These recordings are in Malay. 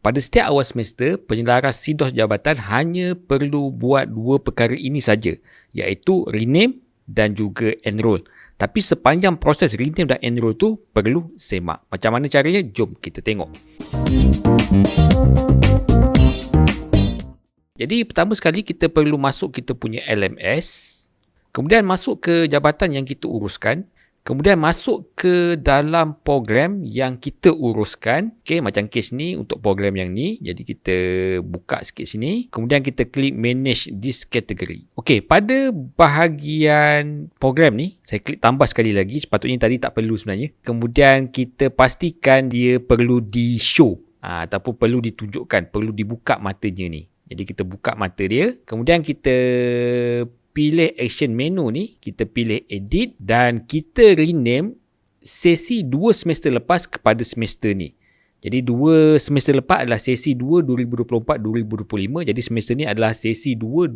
Pada setiap awal semester, penyelaras SIDOS jabatan hanya perlu buat dua perkara ini saja, iaitu rename dan juga enroll. Tapi sepanjang proses rename dan enroll tu perlu semak. Macam mana caranya? Jom kita tengok. Jadi pertama sekali kita perlu masuk kita punya LMS. Kemudian masuk ke jabatan yang kita uruskan. Kemudian masuk ke dalam program yang kita uruskan. Okay, macam case ni untuk program yang ni. Jadi kita buka sikit sini. Kemudian kita klik manage this category. Okay, pada bahagian program ni, saya klik tambah sekali lagi. Sepatutnya tadi tak perlu sebenarnya. Kemudian kita pastikan dia perlu di show. Ha, ataupun perlu ditunjukkan, perlu dibuka matanya ni. Jadi kita buka mata dia. Kemudian kita pilih action menu ni, kita pilih edit dan kita rename sesi 2 semester lepas kepada semester ni. Jadi 2 semester lepas adalah sesi 2 2024-2025. Jadi semester ni adalah sesi 2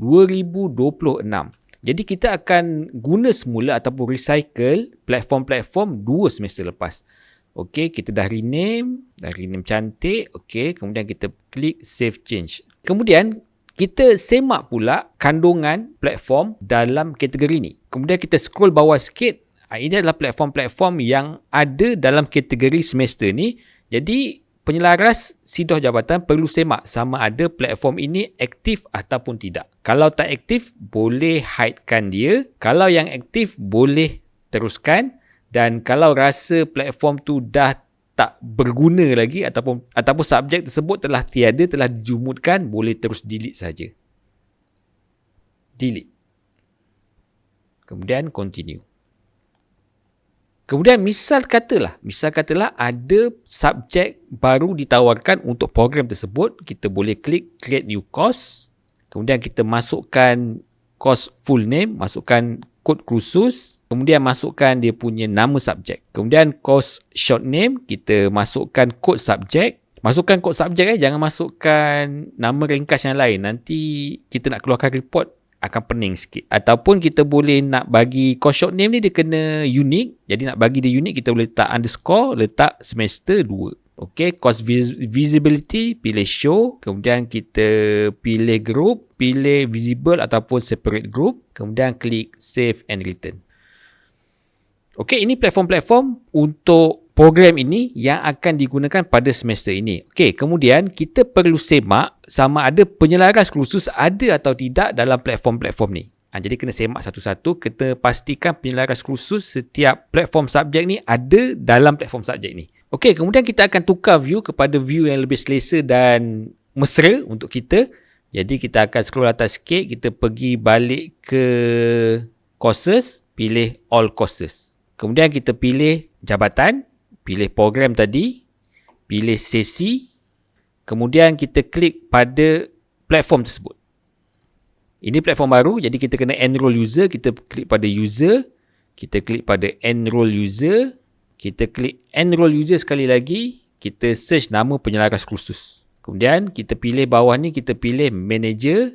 2025-2026. Jadi kita akan guna semula ataupun recycle platform-platform 2 semester lepas. Okey, kita dah rename, dah rename cantik. Okey, kemudian kita klik save change. Kemudian kita semak pula kandungan platform dalam kategori ni. Kemudian kita scroll bawah sikit. Ah, ini adalah platform-platform yang ada dalam kategori semester ni. Jadi penyelaras sidoh jabatan perlu semak sama ada platform ini aktif ataupun tidak. Kalau tak aktif, boleh hidekan dia. Kalau yang aktif, boleh teruskan. Dan kalau rasa platform tu dah tak berguna lagi ataupun ataupun subjek tersebut telah tiada telah dijumutkan boleh terus delete saja. Delete. Kemudian continue. Kemudian misal katalah, misal katalah ada subjek baru ditawarkan untuk program tersebut, kita boleh klik create new course. Kemudian kita masukkan course full name, masukkan kod khusus kemudian masukkan dia punya nama subjek. Kemudian course short name kita masukkan kod subjek. Masukkan kod subjek eh jangan masukkan nama ringkas yang lain. Nanti kita nak keluarkan report akan pening sikit. Ataupun kita boleh nak bagi course short name ni dia kena unik jadi nak bagi dia unik kita boleh letak underscore letak semester 2 Okay, cost visibility, pilih show. Kemudian kita pilih group, pilih visible ataupun separate group. Kemudian klik save and return. Okay, ini platform-platform untuk program ini yang akan digunakan pada semester ini. Okay, kemudian kita perlu semak sama ada penyelaras khusus ada atau tidak dalam platform-platform ni. Ha, jadi kena semak satu-satu, kita pastikan penyelaras khusus setiap platform subjek ni ada dalam platform subjek ni. Okey, kemudian kita akan tukar view kepada view yang lebih selesa dan mesra untuk kita. Jadi kita akan scroll atas sikit, kita pergi balik ke courses, pilih all courses. Kemudian kita pilih jabatan, pilih program tadi, pilih sesi, kemudian kita klik pada platform tersebut. Ini platform baru, jadi kita kena enroll user, kita klik pada user, kita klik pada enroll user, kita klik enroll user sekali lagi, kita search nama penyelaras khusus. Kemudian kita pilih bawah ni, kita pilih manager,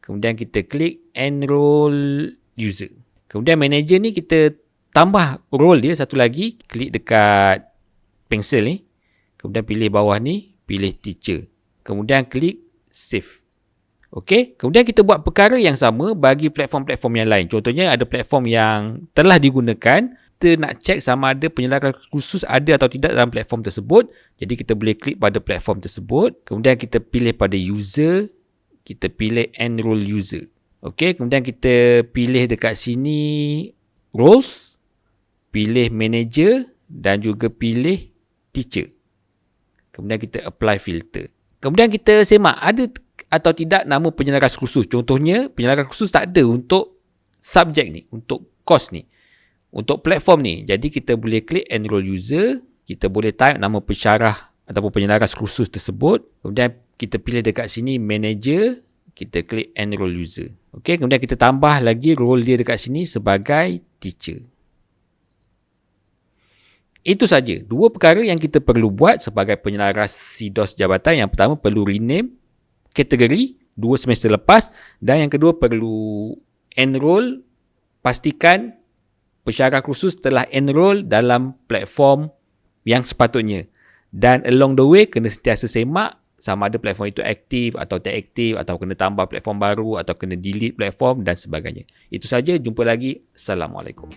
kemudian kita klik enroll user. Kemudian manager ni kita tambah role dia satu lagi, klik dekat pencil ni, kemudian pilih bawah ni, pilih teacher. Kemudian klik save. Okey, kemudian kita buat perkara yang sama bagi platform-platform yang lain. Contohnya ada platform yang telah digunakan kita nak check sama ada penyelaran khusus ada atau tidak dalam platform tersebut. Jadi kita boleh klik pada platform tersebut. Kemudian kita pilih pada user. Kita pilih enroll user. Okey, kemudian kita pilih dekat sini roles. Pilih manager dan juga pilih teacher. Kemudian kita apply filter. Kemudian kita semak ada atau tidak nama penyelaras khusus. Contohnya penyelaras khusus tak ada untuk subjek ni, untuk course ni untuk platform ni. Jadi kita boleh klik enroll user, kita boleh type nama pensyarah ataupun penyelaras khusus tersebut. Kemudian kita pilih dekat sini manager, kita klik enroll user. Okey, kemudian kita tambah lagi role dia dekat sini sebagai teacher. Itu saja. Dua perkara yang kita perlu buat sebagai penyelaras SIDOS jabatan. Yang pertama perlu rename kategori dua semester lepas dan yang kedua perlu enroll pastikan pensyarah khusus telah enroll dalam platform yang sepatutnya. Dan along the way, kena sentiasa semak sama ada platform itu aktif atau tak aktif atau kena tambah platform baru atau kena delete platform dan sebagainya. Itu saja, jumpa lagi. Assalamualaikum.